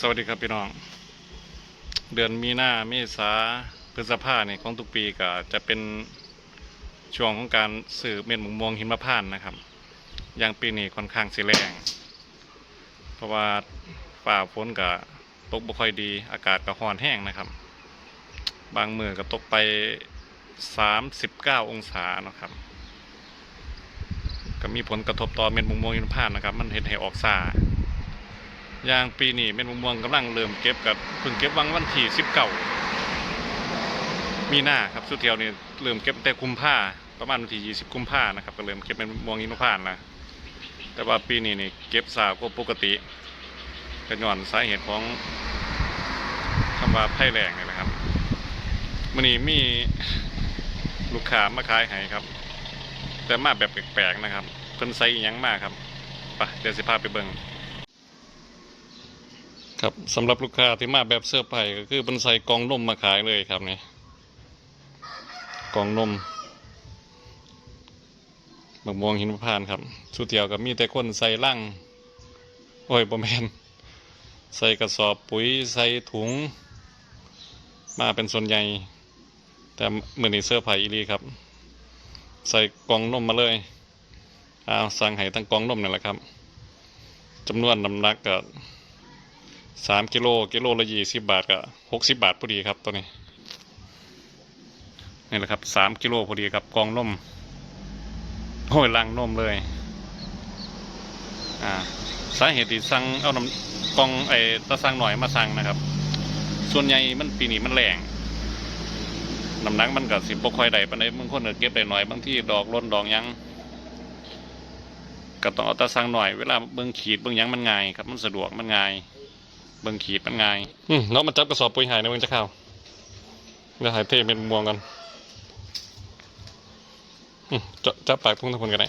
สวัสดีครับพี่น้อง เดือนมีนาเมษาพฤษภาเนี่ยของทุกปีก็จะเป็นช่วงของการสืบเม็ดหมุงมวงหิมพานต์นะครับ อย่างปีนี้ค่อนข้างสิแรง เพราะว่าฝ่าฝนก็ตกบ่ค่อยดี อากาศก็ร้อนแห้งนะครับ บางมือก็ตกไป 39 องศานะครับ ก็มีผลกระทบต่อเม็ดหมุงมวงหิมพานต์นะครับ มันเห็นให้ออกซา ย่างปีนี้เม็ดมะม่วงกำลังเริ่มเก็บกับเพิ่งเก็บวังวันที่สิบเก้ามีหน้าครับสุดเทียวนี่เริ่มเก็บแต่กุมภาประมาณวันที่ยี่สิบกุมภานะครับก็เริ่มเก็บเป็นมะม่วงอินทผลัมนะแต่ว่าปีนี้นี่เก็บสาวกว่าปกติก็ย้อนสาเหตุของคำว่าไผ่แรงนี่แหละครับมื่อนี้มีลูกค้ามาขายให้ครับ แต่มาแบบแปลกๆนะครับเพิ่นใส่ยังมากครับไปเดี๋ยวสิพาไปเบิ่ง ครับสำหรับลูกค้าที่มาแบบเสื้อไผ่ก็คือเป็นใส่กองนมมาขายเลยครับนี่กองนมมะม่วงหินพานครับสุดเดียวกับมีแต่คนใส่ลังโอ้ยบ่แมนใส่กระสอบปุ๋ยใส่ถุง มาเป็นส่วนใหญ่ แต่มือนี้เสื้อไผ่อีรีครับ ใส่กองนมมาเลยเอาสั่งให้ทั้งกองนมนี่แหละครับจำนวนน้ำหนักก็ สามกิโลกิโลละยี่สิบบาทกับหกสิบบาทพอดีครับตัวนี้นี่แหละครับสามกิโลพอดีครับกองนมโอ้ยลังนมเลย อ่า สาเหตุที่สั่งเอาน้ำกองไอ้ตะสั่งหน่อยมาสั่งนะครับ ส่วนใหญ่มันปีนี้มันแรงน้ำหนักมันกับสิบปค่อยได้ปานใดบางคนก็เก็บได้หน่อยบางที่ดอกล้นดอกยังก็ต้องเอาตะสั่งหน่อยเวลาเบิ่งขีดเบิ่งยังมันง่ายครับมันสะดวกมันง่าย เบิ่งขีดมันง่ายอืมน้องมาจับกระสอบปุ๋ยหายในเบิ่งจะเข้าเดี๋ยวหายเทเป็นม่วงกันอืมจับจับปากทุ่งทุกคนกันได้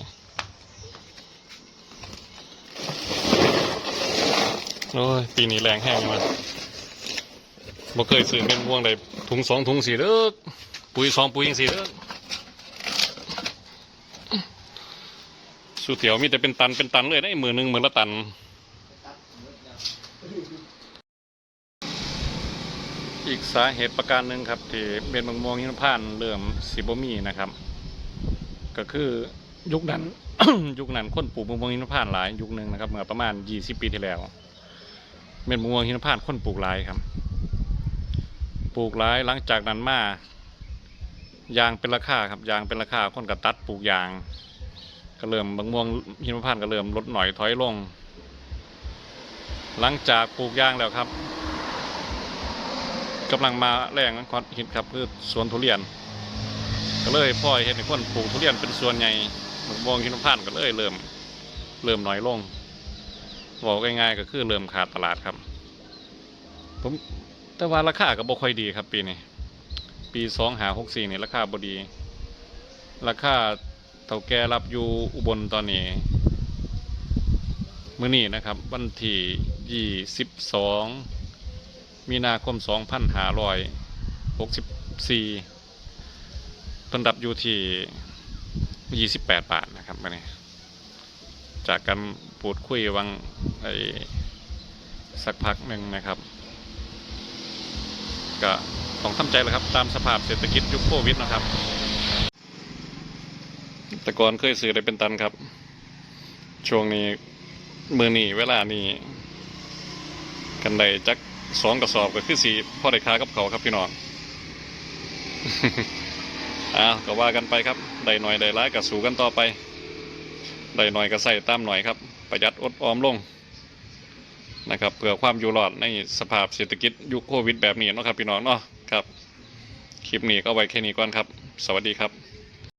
โอ้ยปีนี้แรงแห้งมาบ่เคยซื้อเป็นม่วงได้ถุงสองถุงสี่เด้อปุ๋ยสองปุ๋ยสี่เด้อสุดเถียวมีแต่เป็นตันเป็นตันเลยได้มือหนึ่งมือละตัน อีกสาเหตุประการหนึ่งครับที่เบนบางม่วงหินพานต์เริ่มสิบมีนะครับ ก็คือยุคนั้น ยุคนั้นคนปลูกมะม่วงหินพานต์หลายยุคหนึ่งนะครับเมื่อประมาณยี่สิบปีที่แล้วเบนมะม่วงหินพานต์คนปลูกหลายครับ ปลูกหลายหลังจากนั้นมายางเป็นราคาครับยางเป็นราคาคนก็ตัดปลูกยาง ก็เริ่มบางม่วงหินพานต์ก็เริ่มลดหน่อยถอยลง หลังจากปลูกยางแล้วครับ กำลังมาแรงคอนฮิตครับคือสวนทุเรียน ก็เลยพ่อยเห็นให้คนปลูกทุเรียนเป็นส่วนใหญ่มะม่วงหินพานต์ก็เลยเริ่มเริ่มน้อยลงบอกง่ายๆก็คือเริ่มขาดตลาดครับ ผมแต่ว่าราคาก็บ่ค่อยดีครับ ปีนี้ปีสองหาหกสี่นี่ราคาบ่ดี ราคาเท่าแก่รับอยู่อุบลตอนนี้มื้อนี้นะครับ วันที่ยี่สิบสอง มีนาคม 2564เพิ่นดับอยู่ที่ 28 บาทนะครับวันนี้จากการพูดคุยวังไอ้สักพักหนึ่งนะครับ ก็ต้องทำใจแล้วครับ ตามสภาพเศรษฐกิจยุคโควิดนะครับ แต่ก่อนเคยซื้อได้เป็นตันครับ ช่วงนี้มือหนีเวลานี้กันได้จัก สองกระสอบก็คือสีพ่อได้ค้ากับเขาครับพี่น้องอ้าวก็ว่ากันไปครับได้หน่อยได้ร้ายก็สู้กันต่อไปได้หน่อยก็ใส่ตามหน่อยครับ ประหยัดอดออมลงนะครับเพื่อความอยู่รอดในสภาพเศรษฐกิจยุคโควิดแบบนี้เนาะครับพี่น้องเนาะครับ คลิปนี้ก็ไว้แค่นี้ก่อนครับ สวัสดีครับ